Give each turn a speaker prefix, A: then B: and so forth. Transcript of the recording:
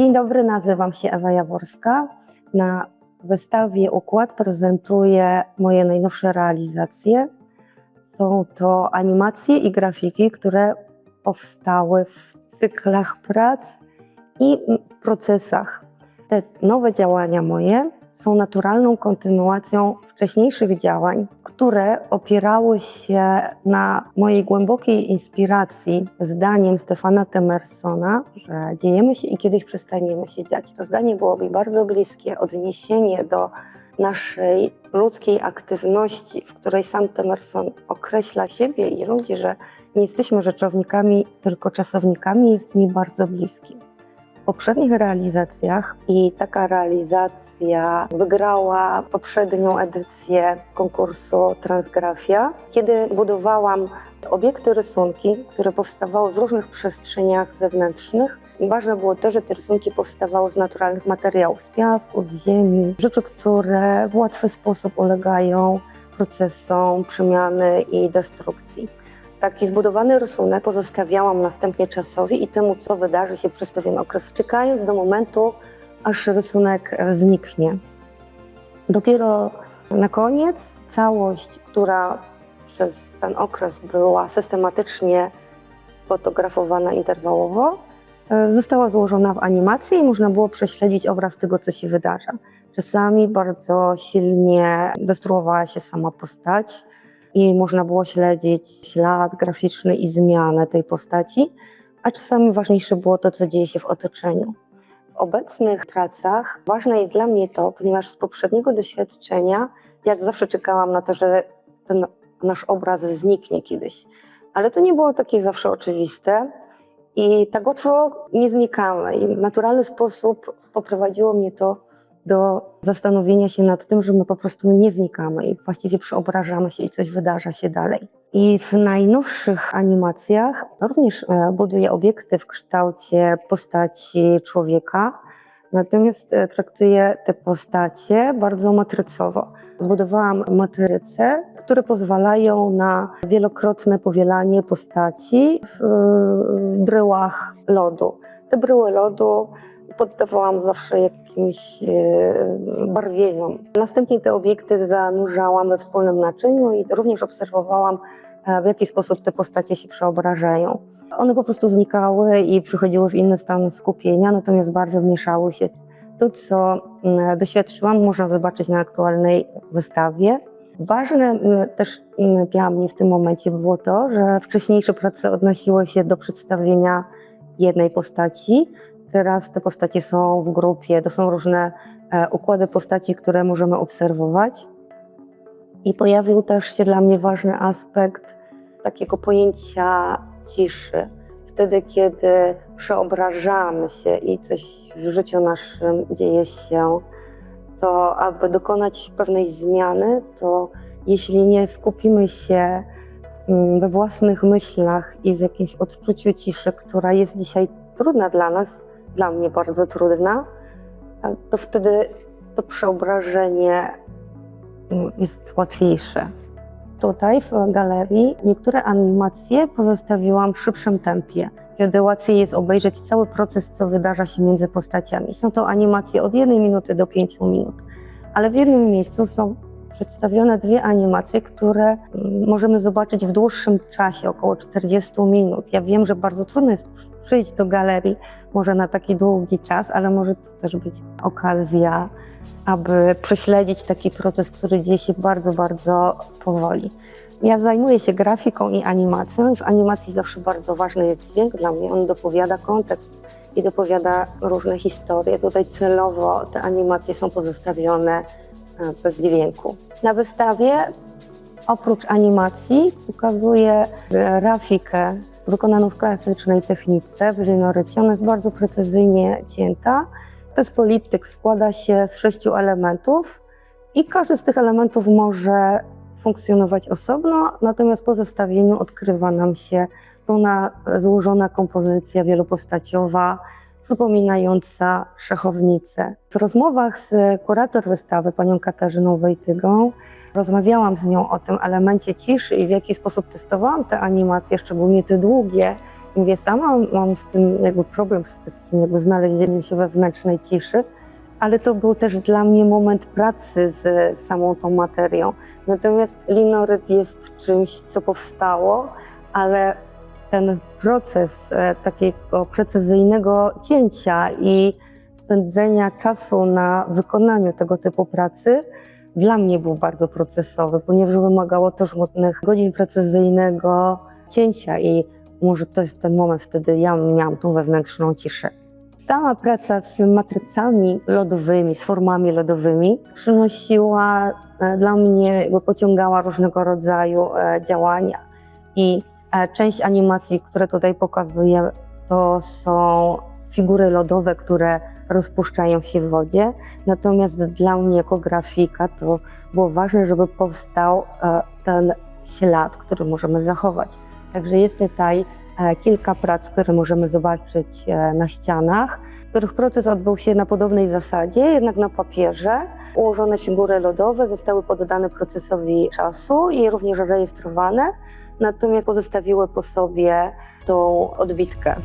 A: Dzień dobry, nazywam się Ewa Jaworska. Na wystawie Układ prezentuję moje najnowsze realizacje. Są to animacje i grafiki, które powstały w cyklach prac i procesach. Te nowe działania moje są naturalną kontynuacją wcześniejszych działań, które opierały się na mojej głębokiej inspiracji zdaniem Stefana Temersona, że dziejemy się i kiedyś przestaniemy się dziać. To zdanie było mi bardzo bliskie, odniesienie do naszej ludzkiej aktywności, w której sam Temerson określa siebie i ludzi, że nie jesteśmy rzeczownikami, tylko czasownikami, jest mi bardzo bliskie poprzednich realizacjach i taka realizacja wygrała poprzednią edycję konkursu Transgrafia, kiedy budowałam obiekty rysunki, które powstawały w różnych przestrzeniach zewnętrznych. Ważne było to, że te rysunki powstawały z naturalnych materiałów, z piasku, z ziemi, rzeczy, które w łatwy sposób ulegają procesom przemiany i destrukcji taki zbudowany rysunek pozostawiałam następnie czasowi i temu, co wydarzy się przez pewien okres, czekając do momentu, aż rysunek e, zniknie. Dopiero na koniec całość, która przez ten okres była systematycznie fotografowana interwałowo, e, została złożona w animację i można było prześledzić obraz tego, co się wydarza. Czasami bardzo silnie destruowała się sama postać, i można było śledzić ślad graficzny i zmianę tej postaci, a czasami ważniejsze było to, co dzieje się w otoczeniu. W obecnych pracach ważne jest dla mnie to, ponieważ z poprzedniego doświadczenia ja zawsze czekałam na to, że ten nasz obraz zniknie kiedyś. Ale to nie było takie zawsze oczywiste i tak łatwo nie znikamy. I w naturalny sposób poprowadziło mnie to do zastanowienia się nad tym, że my po prostu nie znikamy i właściwie przeobrażamy się i coś wydarza się dalej. I w najnowszych animacjach również e, buduję obiekty w kształcie postaci człowieka, natomiast e, traktuję te postacie bardzo matrycowo. Budowałam matryce, które pozwalają na wielokrotne powielanie postaci w, w bryłach lodu. Te bryły lodu poddawałam zawsze jakimś e, barwieniom. Następnie te obiekty zanurzałam we wspólnym naczyniu i również obserwowałam, e, w jaki sposób te postacie się przeobrażają. One po prostu znikały i przychodziły w inny stan skupienia, natomiast barwy mieszały się. To, co mm, doświadczyłam, można zobaczyć na aktualnej wystawie. Ważne mm, też mm, dla mnie w tym momencie było to, że wcześniejsze prace odnosiły się do przedstawienia jednej postaci, Teraz te postacie są w grupie, to są różne e, układy postaci, które możemy obserwować. I pojawił też się dla mnie ważny aspekt takiego pojęcia ciszy. Wtedy, kiedy przeobrażamy się i coś w życiu naszym dzieje się, to aby dokonać pewnej zmiany, to jeśli nie skupimy się mm, we własnych myślach i w jakimś odczuciu ciszy, która jest dzisiaj trudna dla nas, dla mnie bardzo trudna, to wtedy to przeobrażenie jest łatwiejsze. Tutaj w galerii niektóre animacje pozostawiłam w szybszym tempie, kiedy łatwiej jest obejrzeć cały proces, co wydarza się między postaciami. Są to animacje od jednej minuty do pięciu minut, ale w jednym miejscu są przedstawione dwie animacje, które mm, możemy zobaczyć w dłuższym czasie, około 40 minut. Ja wiem, że bardzo trudno jest przyjść do galerii, może na taki długi czas, ale może to też być okazja, aby prześledzić taki proces, który dzieje się bardzo, bardzo powoli. Ja zajmuję się grafiką i animacją w animacji zawsze bardzo ważny jest dźwięk dla mnie. On dopowiada kontekst i dopowiada różne historie. Tutaj celowo te animacje są pozostawione bez dźwięku. Na wystawie oprócz animacji pokazuję grafikę wykonaną w klasycznej technice w. Ona jest bardzo precyzyjnie cięta. To jest poliptyk, składa się z sześciu elementów i każdy z tych elementów może funkcjonować osobno, natomiast po zestawieniu odkrywa nam się pełna złożona kompozycja wielopostaciowa, przypominająca szachownicę. W rozmowach z kurator wystawy, panią Katarzyną Wojtygą, rozmawiałam z nią o tym elemencie ciszy i w jaki sposób testowałam te animacje, szczególnie te długie, mówię, sama mam z tym jakby problem z takim jakby znalezieniem się wewnętrznej ciszy, ale to był też dla mnie moment pracy z samą tą materią. Natomiast linoryt jest czymś, co powstało, ale ten proces e, takiego precyzyjnego cięcia i spędzenia czasu na wykonaniu tego typu pracy dla mnie był bardzo procesowy, ponieważ wymagało też żmudnych godzin precyzyjnego cięcia i może to jest ten moment, wtedy ja miałam tą wewnętrzną ciszę. Sama praca z matrycami lodowymi, z formami lodowymi przynosiła e, dla mnie, pociągała różnego rodzaju e, działania. I część animacji, które tutaj pokazuję, to są figury lodowe, które rozpuszczają się w wodzie. Natomiast dla mnie jako grafika to było ważne, żeby powstał e, ten ślad, który możemy zachować. Także jest tutaj e, kilka prac, które możemy zobaczyć e, na ścianach, których proces odbył się na podobnej zasadzie, jednak na papierze. Ułożone figury lodowe zostały poddane procesowi czasu i również rejestrowane, natomiast pozostawiły po sobie tą odbitkę.